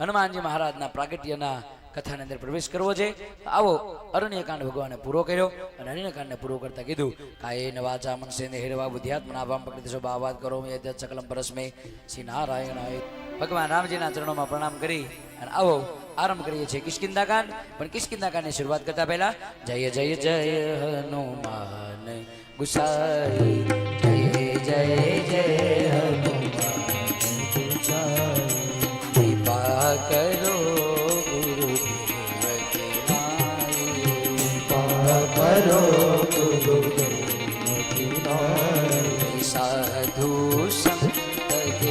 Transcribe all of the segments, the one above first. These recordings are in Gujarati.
હનુમાનજી મહારાજના પ્રાગટ્યના કથાની અંદર પ્રવેશ કરવો છે. આવો અરણ્યકાંડ ભગવાને પૂરો કર્યો અને અરણ્યકાંડને પૂરો કરતા કીધું, કાયેન વાચા મનસેને હેરવા બુદ્ધિયાત્મના ભામ પકડી દેશો બાવાદ કરો મેં સકલમ પરસ્મે શ્રી નારાયણ ભગવાન રામજીના ચરણોમાં પ્રણામ કરી અને આવો આરંભ કરીએ છીએ કિષ્કિંદા કાંડ પણ કિષ્કિંદા કાંડની શરૂઆત કરતા પહેલા, જય જય જય હનુમાન ગુસાઈ, જય જય જય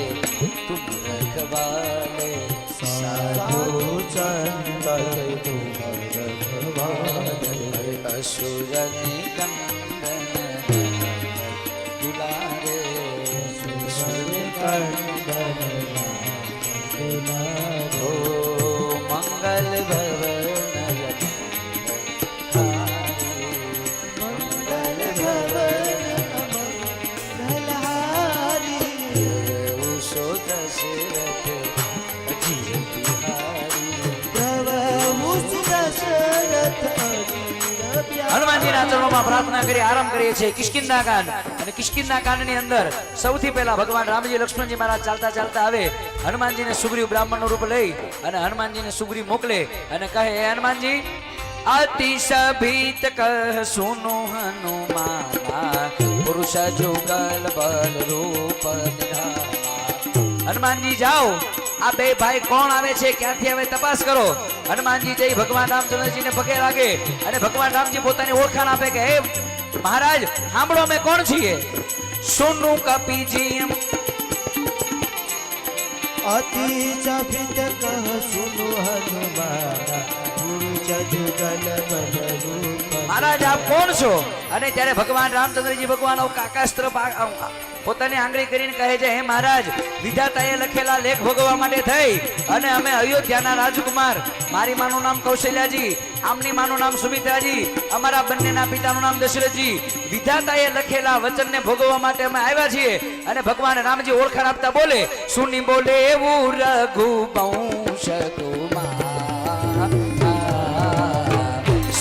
કે ચરણોમાં પ્રાર્થના કરી, આરામ કરીએ સૌથી પહેલા ભગવાન રામજી લક્ષ્મણજી મહારાજ ચાલતા ચાલતા આવે. હનુમાનજીને સુગ્રીવ બ્રાહ્મણનું રૂપ લઈ અને હનુમાનજીને સુગ્રીવ મોકલે અને કહે, "હે હનુમાનજી અતિ સભીત કહ સુનો હનુમાના, પુરુષ જુગલ બલ રૂપ નિધાના." હનુમાનજી જાઓ. આ બે ભાઈ કોણ આવે છે ક્યાંથી આવે તપાસ કરો. હનુમાનજી જઈ ભગવાન રામચંદ્રજીને પગે લાગે અને ભગવાન રામજી પોતાની ઓળખાણ આપે કે, હે, મહારાજ, સાંભળો અમે કોણ છીએ? સોનું કપીજી અતિ ચભિત કહ, સુનો હનુમાન, ગુરુ જુગલ બલ રૂપ મહારાજ, આપ કોણ છો? અને ત્યારે ભગવાન રામચંદ્રજી ભગવાન આ- પોતાની આંગળી કરીને કહે છે, હે મહારાજ, વિધાતાએ લખેલા લેખ ભોગવવા માટે થઈ અને અમે અયોધ્યાના રાજકુમાર. મારી માનું નામ કૌશલ્યાજી, આમની માનું નામ સુમિત્રાજી, અમારા બંનેના પિતાનું નામ દશરથજી. વિધાતાએ લખેલા વચનને ભોગવવા માટે અમે આવ્યા છીએ અને ભગવાન રામજી ઓળખાણ આપતા બોલે, સુની બોલે એવું રઘુ વંશ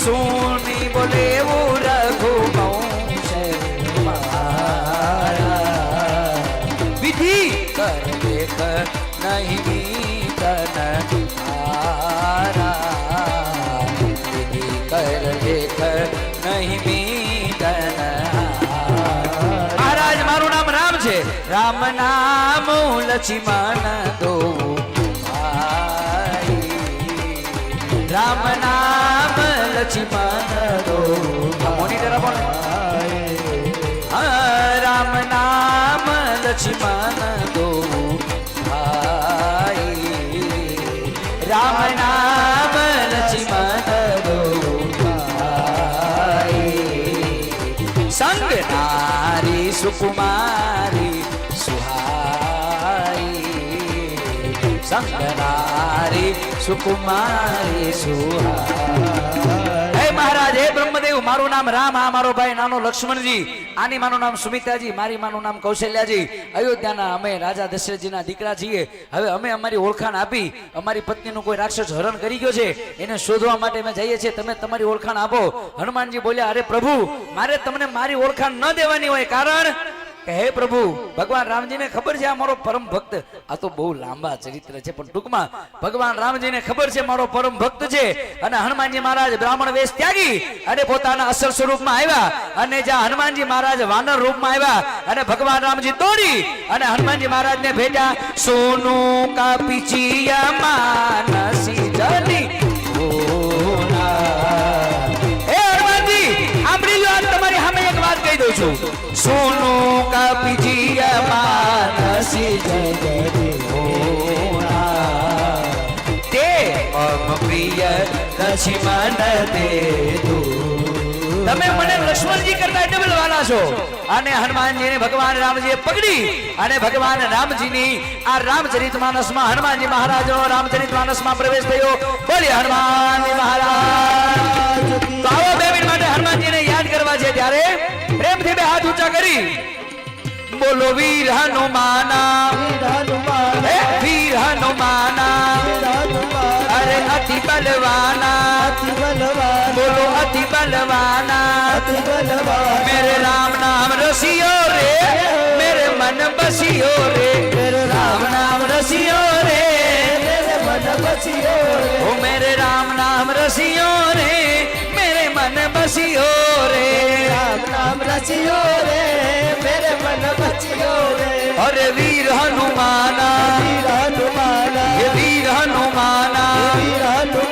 સોની બોલે એવું મારા વિધિ કર દેખ નહીં તન વિધિ કર દેખ નહીં તન મહારાજ, મારું નામ રામ છે. રામ નામ લક્ષ્મણ દો રામ નામ લક્ષ્મણ દો મોનિટર. હા, રામ નામ લક્ષ્મણ દો. ભાઈ રામ નામ લક્ષ્મણ દો. ભાઈ સંગ નારી સુકુમારી સુહાઈ સંગ નારી સુકુમારી સુહાઈ મારું નામ રામ, આ મારો ભાઈ નાનો લક્ષ્મણજી, આની માનું નામ સુમિતાજી મારી માનું નામ કૌશલ્યાજી. અયોધ્યાના અમે રાજા દશરથજીના દીકરા છીએ. હવે અમે અમારી ઓળખાણ આપી, અમારી પત્નીનું કોઈ રાક્ષસ હરણ કરી ગયો છે, એને શોધવા માટે અમે જઈએ છીએ, તમે તમારી ઓળખાણ આપો. હનુમાનજી બોલ્યા, અરે પ્રભુ, મારે તમને મારી ઓળખાણ ન દેવાની હોય, કારણ હે પ્રભુ, ભગવાન રામજીને ખબર છે આ મારો પરમ ભક્ત? આ તો બહુ લાંબા ચરિત્ર છે, પણ ટૂંકમાં ભગવાન રામજીને ખબર છે મારો પરમ ભક્ત છે. અને હનુમાનજી મહારાજ બ્રાહ્મણ વેશ ત્યાગી અને પોતાના અસર સ્વરૂપમાં આવ્યા. અને જ્યાં હનુમાનજી મહારાજ વાનર રૂપમાં આવ્યા અને ભગવાન રામજી દોડી અને હનુમાનજી મહારાજને ભેટ્યા, સોનું કાપીચિયા માનસી લક્ષ્મણ તે. તમે મને લક્ષ્મણજી કરતા ડબલ વાલા છો. અને હનુમાનજીને ભગવાન રામજીએ પકડી અને ભગવાન રામજીની આ રામચરિત માનસમાં હનુમાનજી મહારાજનો રામચરિત માનસમાં પ્રવેશ થયો. બોલી હનુમાનજી મહારાજ. તો આવો બે મિનિટ માટે હનુમાનજીને યાદ કરવા છે ત્યારે પ્રેમથી બે હાથ ઊંચા કરી. બોલો હનુમાના હનુમાન. વીર હનુમાના. बलवाना तू बलवाना मेरे राम नाम रसियो रे मेरे मन बसियो रे मेरे राम नाम रसियो रे मेरे मन बसियो रे ओ मेरे राम नाम रसियो रे मेरे मन बसियो रे राम नाम रसियो रे मेरे मन बसियो रे अरे वीर हनुमाना वीर हनुमाना ये वीर हनुमाना वीर हनुमाना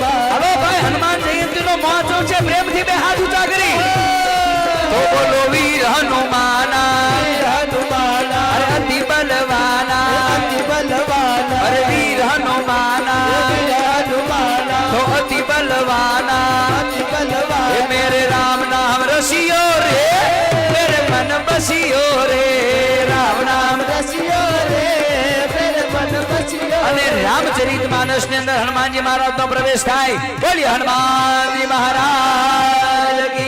રસિયો રે, ફેર મન બસિયો રે, રામ નામ રસિયો રે મેરે મન બચિયો અને રામચરિત માનસની અંદર હનુમાનજી મહારાજ નો પ્રવેશ થાય બોલી હનુમાનજી મહારાજ.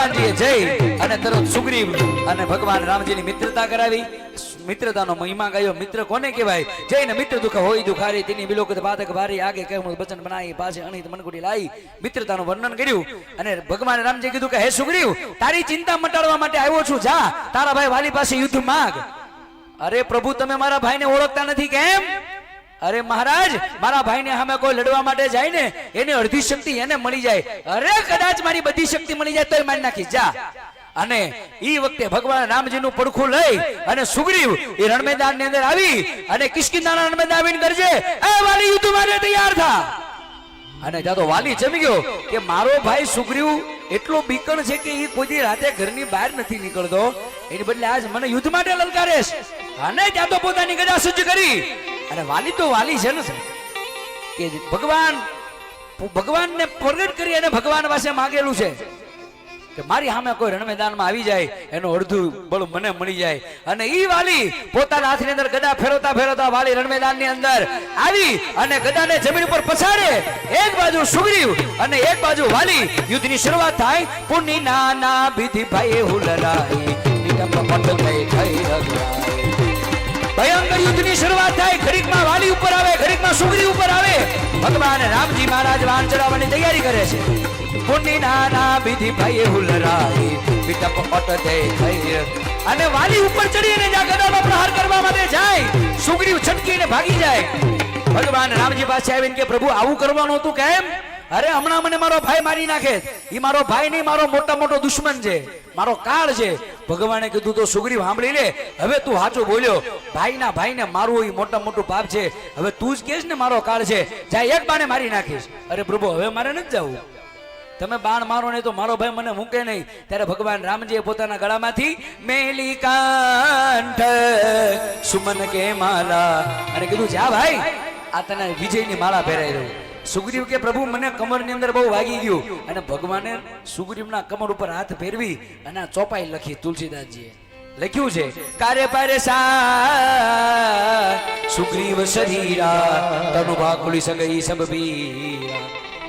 હનુમાનજીએ જઈ અને તરત સુગ્રીવ અને ભગવાન રામજીની મિત્રતા કરાવી. મિત્રતાનો મહિમા ગાયો. મિત્ર કોને કહેવાય? જઈને મિત્ર દુઃખ હોય દુખારી તેની બિલોકત બાધક ભારી આગે કહે વચન બનાવી પાસે અણિત મનકુટી લાવી મિત્રતાનું વર્ણન કર્યું અને ભગવાન રામજી કીધું કે, હે સુગ્રીવ, તારી ચિંતા મટાડવા માટે આવ્યો છું. જા. તારા ભાઈ વાલી પાસે યુદ્ધ માગ. અરે પ્રભુ, તમે મારા ભાઈને ઓળખતા નથી કેમ? અરે મહારાજ, મારા ભાઈને સામે કોઈ લડવા માટે જાય ને, એને અડધી શક્તિ એને મળી જાય. અરે કદાચ મારી બધી શક્તિ મળી જાય તોય મારી નાખી જા. અને ઈ વખતે ભગવાન રામજીનું પડખું લઈ અને સુગ્રીવ એ રણમેદાનની અંદર આવી અને કિષ્કિંધાના રણ મેદાન આવીને કરજે. એ વાલી યુદ્ધ માટે તૈયાર થા. અને ત્યાં વાલી જમી ગયો કે મારો ભાઈ સુગ્રીવ એટલો બીકણ છે કે એ કોઈ રાતે ઘરની બહાર નથી નીકળતો. એની બદલે આજ મને યુદ્ધ માટે લલકારેશ. અને ત્યાં તો પોતાની ગજા સજ્જ કરી. અને વાલી તો વાલી છે ને. કે ભગવાન, ભગવાનને પ્રગટ કરી અને ભગવાન પાસે માંગેલું છે. કે મારી સામે કોઈ રણમેદાનમાં આવી જાય, એનું અડધું બળ મને મળી જાય. અને ઈ વાલી પોતાના હાથની અંદર ગદા ફેરવતા ફેરવતા વાલી રણમેદાનની અંદર આવી અને ગદાને જમીન ઉપર પછાડે. એક બાજુ સુગ્રીવ અને એક બાજુ વાલી યુદ્ધની શરૂઆત થાય. પુની નાના વિધિ ભાઈ હુલરાઈ. નિકમ પટ થઈ થઈ રગડાઈ. ભયંકર યુદ્ધની શરૂઆત થાય ઘડીકમાં વાલી ઉપર આવે ઘડીકમાં સુગરી ઉપર આવે. ભગવાન રામજી મહારાજ વાન ચડાવવાની તૈયારી કરે છે. પુણ્ય નાના વિધિ ભાઈ હુલરાઈ, વિટપ પટ દે થઈ અને વાલી ઉપર ચડી અને જ્યાં પ્રહાર કરવા માટે જાય. સુગ્રીવ છટકીને ભાગી જાય. ભગવાન રામજી પાસે આવીને કે પ્રભુ, આવું કરવાનું હતું કેમ? અરે, હમણાં મને મારો ભાઈ મારી નાખે. એ મારો ભાઈ નહીં, મારો મોટા મોટો દુશ્મન છે. મારો કાળ છે. ભગવાને કીધું તો સુગ્રીવ, સાંભળી લે, હવે તું સાચું બોલ્યો. ભાઈના ભાઈને મારવું એ મોટા મોટું પાપ છે. હવે તું જ કહેશ ને મારો કાળ છે. જાય એક બાને મારી નાખીશ. અરે, પ્રભુ, હવે મારે નથી જવું. તમે બાણ મારો નહીં તો મારો ભાઈ મને મૂકે નહીં. ત્યારે ભગવાન રામજીએ પોતાના ગળામાંથી મેલી કાંઠ સુમન કે માલા અને કીધું, જા ભાઈ, આ તને વિજયની માળા પહેરાઈ દઉં. સુગ્રીવ કે, પ્રભુ, મને કમરની અંદર બહુ વાગી ગયું. અને ભગવાને સુગ્રીવના કમર ઉપર હાથ ફેરવી અને ચોપાઈ લખી તુલસીદાસજીએ લખ્યું છે, કારે પારે સા સુગ્રીવ શરીરા તનુ સગઈ ઈ બીરા.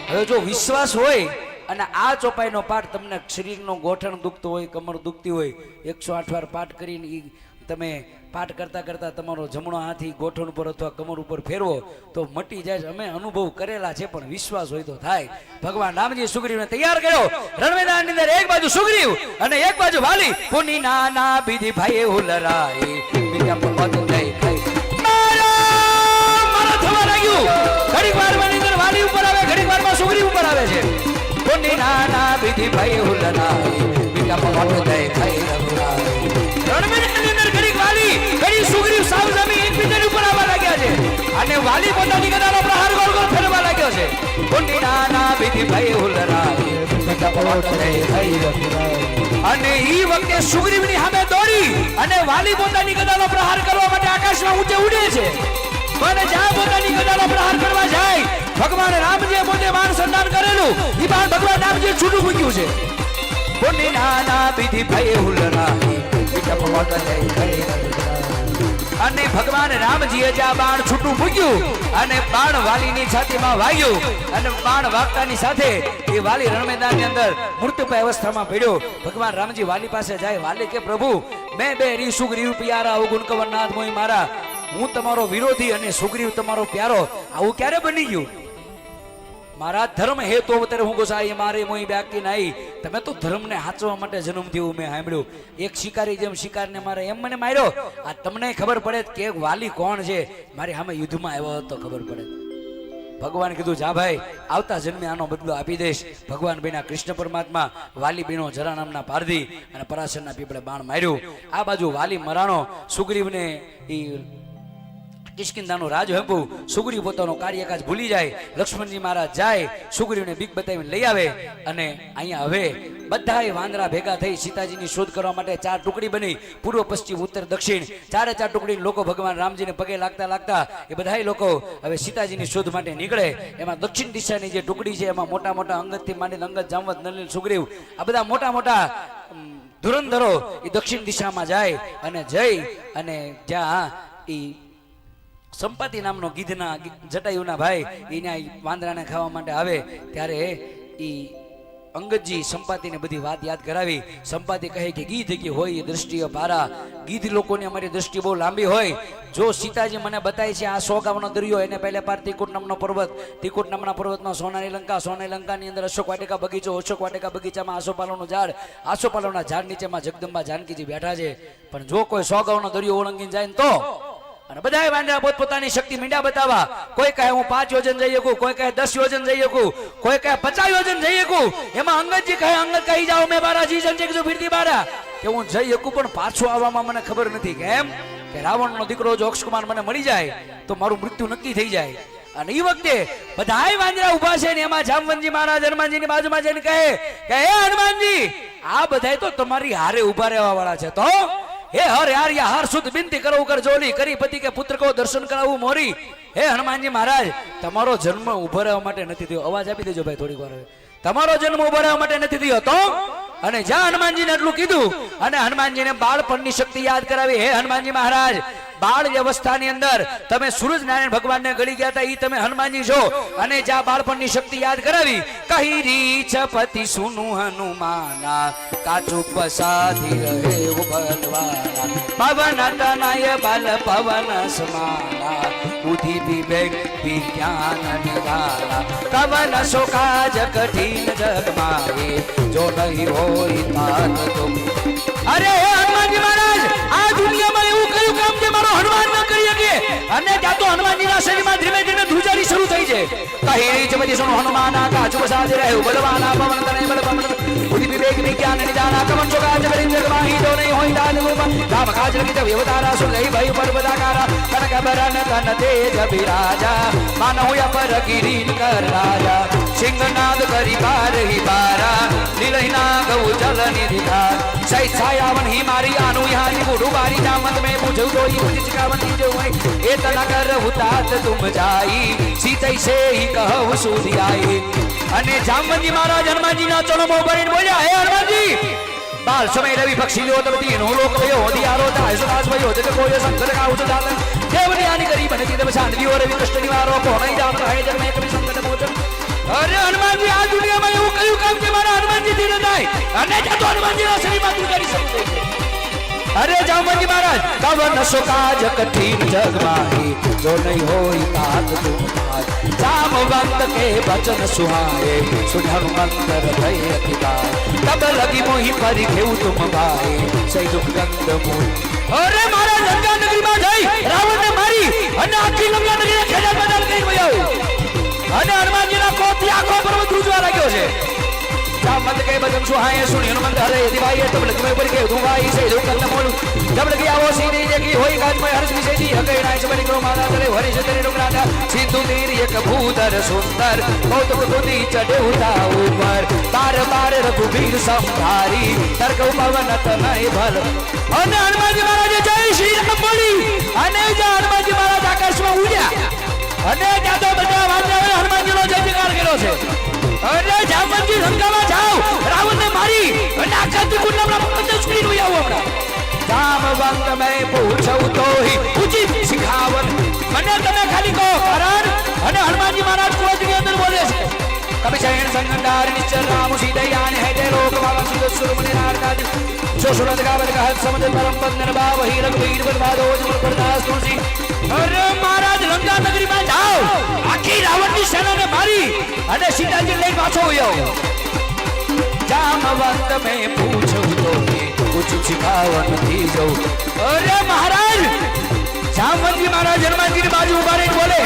હવે જો વિશ્વાસ હોય અને આ ચોપાઈનો પાઠ તમને શરીરનો ગોઠણ દુખતું હોય, કમર દુખતી હોય, એકસો આઠ વાર પાઠ કરીને તમે પાઠ કરતા કરતા તમારો જમણો હાથી ગોઠણ ઉપર અથવા કમર ઉપર ફેરવો, તો મટી જાય અમે અનુભવ કરેલા છે, પણ વિશ્વાસ હોય તો થાય. ભગવાન રામજી સુગ્રીવને તૈયાર કર્યો. રણ મેદાનની અંદર એક બાજુ સુગ્રીવ અને એક બાજુ વાલી. પુની નાના બીજી ભાઈ હુલરાઈ બીજા પદ લઈ ખાઈ ઘડીક વારમાં અંદર વાલી ઉપર આવે, ઘડીક વારમાં સુગ્રીવ ઉપર આવે છે. કોની નાના બીધી ભાઈ હુલરાઈ બીજા પદ લઈ ખાઈ અને ઈ વખતે સુગ્રીવની સામે દોડી અને વાલી પોતાની ગદાનો પ્રહાર કરવા માટે આકાશમાં ઊંચે ઉડે છે. અને જ્યાં પોતાની ગદાનો પ્રહાર કરવા જાય, ભગવાન રામજીએ પોતે બાણ સંધાન કરેલું, ઈ બાણ ભગવાન રામજીએ છૂટું મૂક્યું છે. પુની નાના બીધી હુલરાઈ બીજા પવન લઈ ગઈ અને ભગવાન રામજીએ જ્યાં બાણ છૂટું મૂક્યું અને બાણ વાલીની છાતીમાં વાગ્યું અને બાણ વાગતાની સાથે એ વાલી રણમેદાનની અંદર મૃત્યુપાય અવસ્થામાં પડ્યો ભગવાન રામજી વાલી પાસે જાય, વાલી કે પ્રભુ, મેં બે રી સુગ્રીવ પિયારા અવગુણ કવરનાથ મોય મારા. હું તમારો વિરોધી અને સુગ્રીવ તમારો પ્યારો. આવું ક્યારે બની ગયું? મારા ધર્મ હેતુ અવતરે હું ગોસાઈ, મારે મોઈ બાકી નહીં તમે તો ધર્મને હાચવા માટે જન્મ થયું મેં સાંભળ્યું. એક શિકારી જેમ શિકારને મારે એમ મને માર્યો, આ તમને ખબર પડે કે વાલી કોણ છે? મારી સામે યુદ્ધમાં આવ્યો હતો ખબર પડે. ભગવાન કીધું, જા ભાઈ, આવતા જન્મે આનો બદલો આપી દઈશ. ભગવાન બેના કૃષ્ણ પરમાત્મા, વાલી બેનો જરા નામના પારધી અને પરાશરના પીપળે બાણ માર્યું. આ બાજુ વાલી મરાણો સુગ્રીવને ઈ કિષ્કિંદાનો રાજ હંભુ સુગ્રીવ પોતાનો કાર્યકાજ ભૂલી જાય, લક્ષ્મણજી મહારાજ જાય સુગ્રીવને બીક બતાવીને લઈ આવે અને અહીંયા હવે બધાય વાંદરા ભેગા થઈ સીતાજીની શોધ કરવા માટે ચાર ટુકડી બની. પૂર્વ, પશ્ચિમ, ઉત્તર, દક્ષિણ ચારે ચાર ટુકડી લોકો ભગવાન રામજીને પગે લાગતા લાગતા એ બધાય લોકો હવે સીતાજીની શોધ માટે નીકળે. એમાં દક્ષિણ દિશાની જે ટુકડી છે એમાં મોટા મોટા અંગતથી માંડીને અંગત જામવત નલિન, સુગ્રીવ આ બધા મોટા મોટા ધુરંધરો એ દક્ષિણ દિશામાં જાય અને જઈ અને જ્યાં ઈ સંપત્તિ નામનો ગીધના જટાયુના ભાઈ, એના વાંદરાને ખાવા માટે આવે, ત્યારે એ અંગતજી સંપાતિને બધી વાત યાદ કરાવી. સંપાતિ કહે કે ગીધ કે હોય એ દ્રષ્ટિએ પારા. ગીધ લોકોની અમારી દ્રષ્ટિ બહુ લાંબી હોય. જો સીતાજી મને બતાય છે આ સો ગામનો દરિયો, એને પહેલે પાર તિકુટ નામનો પર્વત. તિકુટ નામના પર્વતમાં સોનાની લંકા, સોનાની લંકાની અંદર અશોક વાટિકા બગીચો અશોક વાટિકા બગીચામાં આસોપાલવનું ઝાડ. આસોપાલવના ઝાડ નીચેમાં જગદંબા જાનકીજી બેઠા છે. પણ જો કોઈ સોગામનો દરિયો ઓળંગીને જાય ને તો અને બધાય વાંદરા પોતપોતાની શક્તિ મીંડા બતાવવા કોઈ કહે હું પાંચ યોજન જઈ શકું, કોઈ કહે દસ યોજન જઈ શકું, કોઈ કહે પચાસ યોજન જઈ શકું. એમાં અંગતજી કહે, અંગત કહી જાઓ, મેં બારા જી જન છે ફીરતી બારા. કે હું જઈ શકું, પણ પાછું આવવામાં મને ખબર નથી. કેમ? કે રાવણનો દીકરો જો અક્ષકુમાર મને મળી જાય, તો મારું મૃત્યુ નક્કી થઈ જાય. અને એ વખતે બધાય વાંદરા ઊભા છે ને એમાં જામવનજી મહારાજ હનુમાનજીની બાજુમાં જઈને કહે, કે હે હનુમાનજી, આ બધાય તો તમારી હારે ઊભા રહેવા વાળા છે. તો હે હર યાર હર સુદ બિનતી કરો કર જોલી કરી પતિ કે પુત્ર કો દર્શન કરાવું મોરી. હે હનુમાનજી મહારાજ, તમારો જન્મ ઊભો રહેવા માટે નથી થયો. અવાજ આપી દેજો ભાઈ, થોડીક વાર તમારો જન્મ ઊભો રહેવા માટે નથી થયો તો? અને જ્યાં હનુમાનજીને એટલું કીધું, અને હનુમાનજીને બાળપણની શક્તિ યાદ કરાવી. હે હનુમાનજી મહારાજ બાળ વ્યવસ્થાની અંદર તમે સૂરજ નારાયણ ભગવાનને ગળી ગયા હતા એ તમે હનુમાનજી છો. અને જ્યાં બાળપણની શક્તિ યાદ કરાવી. કહી રીછ પતિ સુનુ હનુમાના, કાચું પસાધી રહે ભગવાના પવન તનય બલ પવન સમાના બુદ્ધિ વિવેક વિજ્ઞાન નિરાલા કવન શોકાજ કઠિન જગમાએ જો નહીં હોય તાત તુમ અરે હનુમાનજી મહારાજ, આ દુનિયામાં એવું કયું કામ કે મારો હનુમાન ન કરી શકે. અને ત્યાં તો હનુમાનજીના શરીરમાં ધીમે ધીમે ધ્રુજારી શરૂ થઈ છે. કહી છે પછી સુનો, હનુમાન આકાશ ચુપ રહ્યો, બલવાના પવન તને બલ પવન બુદ્ધિ વિવેક વિજ્ઞાન નિદાના કવન ચોકાજ કરી જગ માહી જો નહીં હોય દાન રૂપ રામ કાજ લગી જબ અવતારા સુન લઈ ભઈ પર બદાકારા કનક બરન તન તેજ બિરાજા માનવ અપર કિરીટ કર રાજા સિંહનાદ કરી બાર હી બારા લીલહિના ગૌ જલ નિધિકાર સೈ છાયાવન હી મારી આનુ યહાની બુડુ બારી જામત મે પૂછું જોઈ પૂછી ચકાવતી જો હોય એ તન કર હુતાત તુમ જાઈ સીતઈ સે હી કહું સુધી આઈ અને જામવંતી મહારાજ હનુમાનજીના ચરણોમાં ભરીને બોલ્યા, હે હનુમાનજી, બાલ સમય રવિ પક્ષી લો તમતી નો લોક ભયો દિયારો થાય સુદાસ ભયો જગ કોઈ સંકટ કાઉ તો જાતન દેવની આની કરી બને તમ શાંતિ ઓર રવિ કૃષ્ણ નિવારો કોણઈ જામ રહે જગ મે સંગત સંકટ મોચન અરે હનુમાનજી, આ દુનિયામાં એવું કયું કામ કે મારા હનુમાનજી થી ન થાય. અને તો હનુમાનજીના શરીરમાં તું કરી શકે અરે જામવંતી મહારાજ કવન સુકાજ કઠિન જગ જો નહીં હોય તાત તું આજ ભક્ત કે વચન સુહાય સુધર મંદર ભય અતિકાર તબ લગી મોહી ફરી ઘેવું તુમ ભાઈ સહી દુખ ગંધ મોહ અરે મારા લંકા નગરીમાં જઈ, રાવણને મારી અને આખી લંકા નગરીને ખેડા બદલ કરી ગયો અને હનુમાનજીના કોપી આખો પર્વત ધ્રુજવા લાગ્યો છે. સુંદર ઉપર. બાર બાર રઘુવીર સંભારી, તર્ક પવન તનય ભલ. અને હનુમાનજી મહારાજે જય શ્રી રામ અને જે હનુમાનજી મહારાજ આકાશમાં ઉડ્યા. અને ત્યાં તો બધા વાંદરાઓએ હનુમાનજીનો જય જયકાર કર્યો છે. અરે જામવંતી લંકામાં જાઓ. રાવણને મારી અને આખા ત્રિકુટ નામના પર્વતને છોડી નું આવો હમણાં. જામવંત મેં પૂછવ તો હી. પૂછી શિખાવન મને તમે ખાલી કહો કારણ અને હનુમાનજી મહારાજ ક્રોધની અંદર બોલે છે. કભી શયન સંગંડાર નિશ્ચર રામ સીધયાન હે તે લોક બાબા સુદ સુરમણિ નારદાજ જો સુરત ગાવત કહત સમજ પરમ બંધન ભાવ હી રઘુવીર બલવાદો જમલ પરદાસ તુલસી અરે મહારાજ લંકા નગરીમાં જાઓ આખી રાવણની સેનાને મારી અને સીતાજી લઈ પાછો વયો જામવંત મેં પૂછું તો કે કુછ શીખાવા નથી જવું અરે મહારાજ જામવંતજી મહારાજ હનુમાનજીની બાજુ ઊભા રહીને બોલે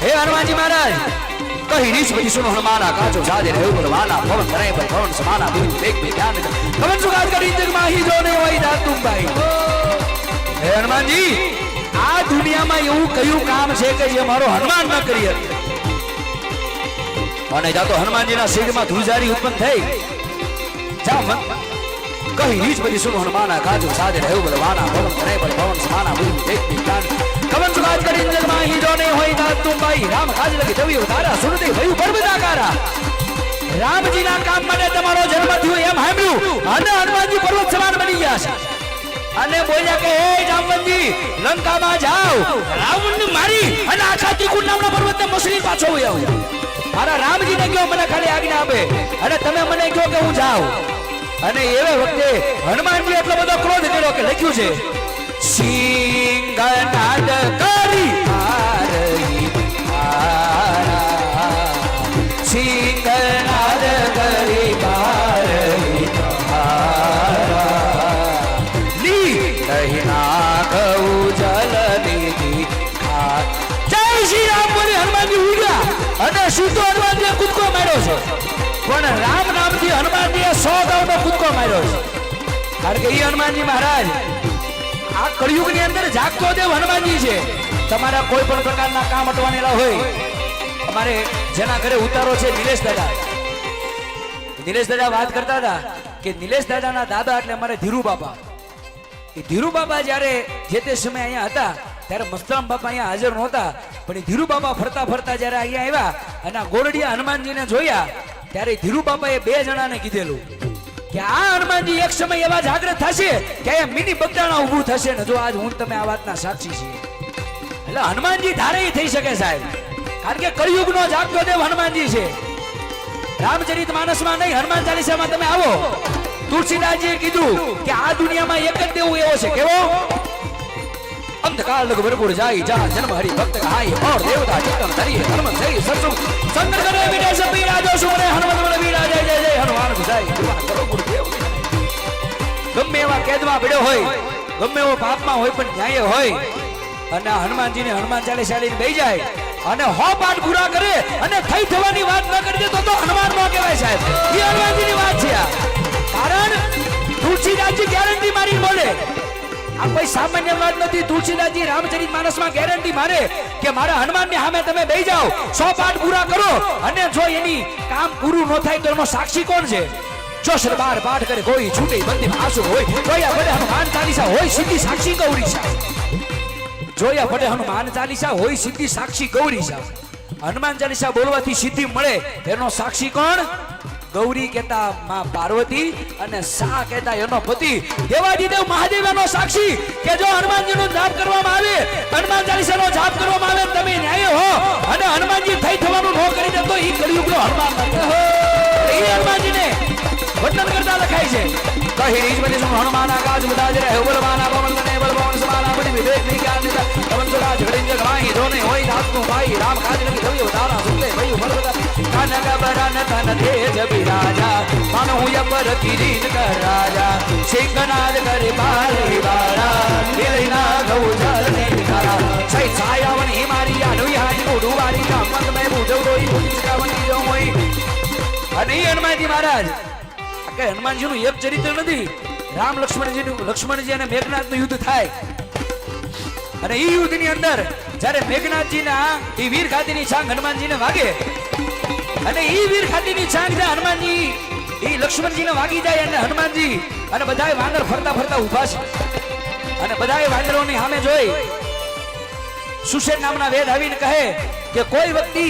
હે હનુમાનજી મહારાજ કહી રીસ પછી સુનો હનુમાના કાચો સાજે રહ્યો બલવાના પવન કરે પર પવન સમાના બુદ્ધ દેખ બે ધ્યાન કવન સુગાત કરી જગમાં હી જો ને વહી દાત તુમ ભાઈ. હે હનુમાનજી, આ દુનિયામાં એવું કયું કામ છે કે જે મારો હનુમાન ન કરી શકે? અને જાતો હનુમાનજીના શિરમાં ધ્રુજારી ઉત્પન્ન થઈ. જા કહી, નીચ બધી સુનો હનુમાના કાજુ સાજે રહ્યો બલવાના ભવન કરે પર ભવન સમાના બુદ્ધિ દેખ વિજ્ઞાન કવન સુગાત કરી જગમાં હી જો ને હોય ના તું ભાઈ રામ ખાજ લગી જવી ઉતારા, સુરતી ભયું પર્વતા કારા રામજીના કામ માટે તમારો જન્મ થયો એમ સાંભળ્યું. અને હનુમાનજી પર્વત સમાન બની ગયા છે. અને બોલ્યા કે, હે જામવંતજી લંકામાં જાઓ. રાવણને મારી અને આખા ત્રિકુટ નામના પર્વતને મોસલી પાછો આવો મારા રામજીને કહો, મને ખાલી આજ્ઞા આપે. અને તમે મને કહો કે, હું જાઉં. અને એવા વખતે હનુમાનજી એટલો બધો ક્રોધ કર્યો કે લખ્યું છે સિંગનાદ કરી હારી, હારા, સિંગનાદ સો કૂદકો માર્યો છે. હનુમાનજી મહારાજ, આ કળિયુગની અંદર જાગતો દેવ હનુમાનજી છે. તમારા કોઈ પણ પ્રકારના કામ અટવાનેલા હોય, અમારે જેના ઘરે ઉતારો છે નિલેશ દાદા. નિલેશ દાદા વાત કરતા હતા કે નિલેશ દાદાના દાદા એટલે અમારે ધીરુ બાપા. એ ધીરુ બાપા જ્યારે જે તે સમય અહીંયા હતા, ત્યારે મસ્તરામ બાપા અહીંયા હાજર નહોતા. પણ એ ધીરુ બાબા ફરતા ફરતા જ્યારે અહીંયા આવ્યા અને ગોરડિયા હનુમાનજીને જોયા, ત્યારે ધીરુ બાપાએ બે જણાને કીધેલું. કે આ હનુમાનજી એક સમય એવા જાગ્રત થશે? કે અહીંયા મિની બગદાણા ઊભું થશે ને? જો આજ હું તમે આ વાતના સાક્ષી છીએ. એટલે હનુમાનજી ધારે થઈ શકે સાહેબ. કારણ કે કળિયુગનો જાગતો દેવ હનુમાનજી છે. રામચરિત માનસમાં નહીં, હનુમાન ચાલીસામાં તમે આવો. તુલસીદાસજીએ કીધું કે આ દુનિયામાં એક જ દેવું એવો છે. કેવો? અંધકાર લગ ભરપૂર જાય જા જન્મ હરિ ભક્ત કહાય और देवता चित्तम धरिए धर्म सही सत्सु संकर करे विजय सभी राजो सुमरे हनुमत बल वीरा जय जय जय हनुमान ગુસાઈ કૃપા કરો ગુરુદેવ ગમે એવા કેદમાં પડ્યો હોય ગમે એવો પાપમાં હોય પણ ન્યાય હોય અને આ હનુમાનજીને હનુમાન ચાલીસા લઈને બેસી જાય અને હો પાઠ પૂરા કરે અને થઈ થવાની વાત ન કરી દે તો તો હનુમાન નો કહેવાય સાહેબ એ હનુમાનજીની વાત છે આ કારણ તુલસીદાસજી ગેરંટી મારી બોલે આ કોઈ સામાન્ય વાત નથી. તુલસીદાસજી રામચરિત માનસમાં ગેરંટી મારે કે મારા હનુમાનની સામે તમે બે જાઓ. સો પાઠ પૂરા કરો. અને જો એની કામ પૂરું ન થાય તો એનો સાક્ષી કોણ છે? જો સરબાર પાઠ કરે, કોઈ છૂટે બંદી આંસુ હોય. જોયા ભલે હનુમાન ચાલીસા હોય, સીધી સાક્ષી ગૌરી છે જોયા ભલે હનુમાન ચાલીસા હોય, સીધી સાક્ષી ગૌરી છે હનુમાન ચાલીસા બોલવાથી સિદ્ધિ મળે, એનો સાક્ષી કોણ? ગૌરી કહેતા માં પાર્વતી અને સા કહેતા એનો પતિ દેવાદિદેવ મહાદેવ એનો સાક્ષી કે જો હનુમાનજી નો જાપ કરવામાં આવે, હનુમાન ચાલીસા નો જાપ કરવામાં આવે, તમે ન્યાય હો અને હનુમાનજી થઈ થવાનું ન કરી દે તો એ કળિયુગ નો હનુમાન. એ હનુમાનજીને વર્ણન કરતા લખાય છે. કહી રીજ બની સુન હનુમાન આકાશ બધા જ રહે. બલવાન પવન બને બલવાન સમાન બડી વિવેક વિજ્ઞાન નિતા પવન સુરા ઝગડી જગ વાહી ધોને હોય દાસનું ભાઈ. રામ કાજ લગી થવી ઉતારા સુલે ભયું બધા કાન ગબરન તન તેજ બિરાજા. મન હું યપર કિરીટ કર રાજા. સિંહનાદ કરે બારી વાળા. દિલના ગૌ જલ ને વિકારા સೈ છાયાવન હિમારી આનું હાજી મોઢું વારી કામત મે બુજો રોઈ બુજી ચકાવની જો અને હનુમાનજી મહારાજ. કઈ હનુમાનજીનું એક ચરિત્ર નથી. રામ લક્ષ્મણજીનું, લક્ષ્મણજી અને મેઘનાથનું યુદ્ધ થાય. અને એ યુદ્ધની અંદર જ્યારે મેઘનાથજીના એ વીર ખાતીની છાંગ હનુમાનજીને વાગે, અને એ વીર ખાતીની છાંગ જ્યાં હનુમાનજી એ લક્ષ્મણજીને વાગી જાય અને હનુમાનજી અને બધાએ વાંદર ફરતા ફરતા ઊભા છે. અને બધાય વાંદરોની સામે જોઈ સુશેન નામના વેદ આવીને કહે કે કોઈ વ્યક્તિ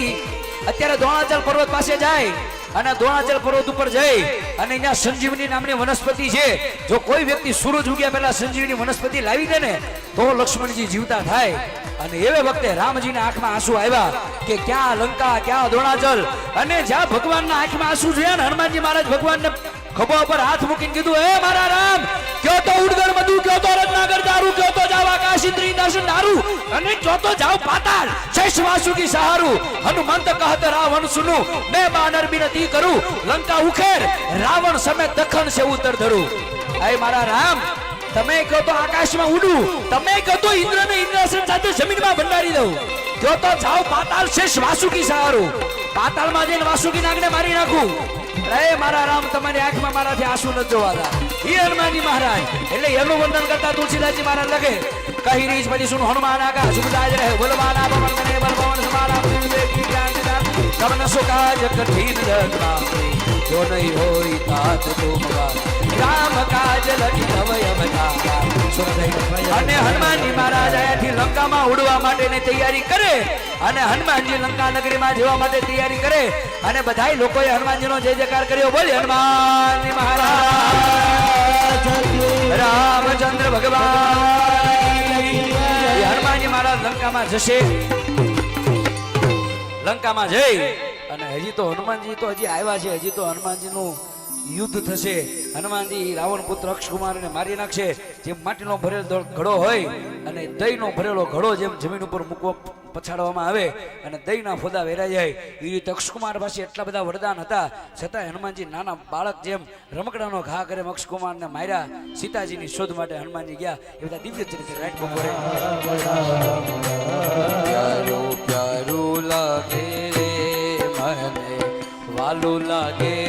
અત્યારે દ્રોણાચલ પર્વત પાસે જાય અને દ્રોણાચલ પર્વત ઉપર જઈ અને અહીંયા સંજીવની નામની વનસ્પતિ છે. જો કોઈ વ્યક્તિ સૂરજ ઉગ્યા પહેલા સંજીવની વનસ્પતિ લાવી દે ને, તો લક્ષ્મણજી જીવતા થાય. અને એવે વખતે રામજીના આંખમાં આંસુ આવ્યા કે ક્યાં લંકા, ક્યાં દ્રોણાચલ? અને જ્યાં ભગવાનના આંખમાં આંસુ જોયા ને, હનુમાનજી મહારાજ ભગવાનને ખભા પર હાથ મૂકીને કીધું, હે મારા રામ, કયો તો ઉડગર મધુ, કયો તો રત્નાગર દારૂ, કયો તો જાવા કાશી ત્રિદર્શન દારૂ અને જોતો જાવ પાતાળ શેષ વાસુકી સહારું, હનુમંત કહત રાવણ સુનુ, મે બાનર બિનતી કરું, લંકા ઉખેર, રાવણ સમેત દખન સે ઉતર ધરું. હે મારા રામ, તમે કહો તો આકાશમાં ઉડું, તમે કહો તો ઇન્દ્રને ઇન્દ્રાસન સાથે જમીનમાં ભંડારી દઉં. જો તો જાઓ પાતાળ શેષ વાસુકી સહારું. પાતાળમાં જઈને વાસુકી નાગને મારી નાખું. અરે, મારા રામ, તમારી આંખમાં મારાથી આંસુ ન જોવાતા. હે હનુમાનજી મહારાજ, એટલે એનું કરતા તુલસીદાસજી મહારાજ લખે, કહી રીચ પછી સુન હનુમાન આકા સુખદાજ રહે બોલવાના પવન કરે બલ પવન સમારા વિવેકી જ્ઞાન કવન સુકાજ કઠિન રત્નામણી જો નહીં હોય તુમવા રામ કાજ અને હનુમાનજી મહારાજ અહીંયાથી લંકામાં ઉડવા માટેની તૈયારી કરે અને હનુમાનજી લંકા નગરીમાં જવા માટે તૈયારી કરે અને બધાય લોકોએ હનુમાનજીનો જય જયકાર કર્યો. બોલે હનુમાનજી મહારાજ. રામચંદ્ર ભગવાન. હનુમાનજી મહારાજ લંકામાં જશે. લંકામાં જઈ. અને હજી તો હનુમાનજી તો હજી આવ્યા છે. હજી તો હનુમાનજીનું યુદ્ધ થશે. હનુમાનજી, રાવણ પુત્ર અક્ષકુમારને મારી નાખશે. જેમ માટીનો ભરેલો ઘડો હોય અને દહીંનો ભરેલો ઘડો જેમ જમીન ઉપર મૂકવો પછાડવામાં આવે અને દહીંના ફોદા વેરાઈ જાય, એ રીતે અક્ષકુમાર પાસે એટલા બધા વરદાન હતા. છતાં હનુમાનજી નાના બાળક જેમ રમકડાનો ઘા કરે અક્ષકુમારને માર્યા. સીતાજીની શોધ માટે હનુમાનજી ગયા. એ બધા દિવ્ય ચરિત્ર રાઈટ બપોરે પ્યારું પ્યારું વાલું લાગે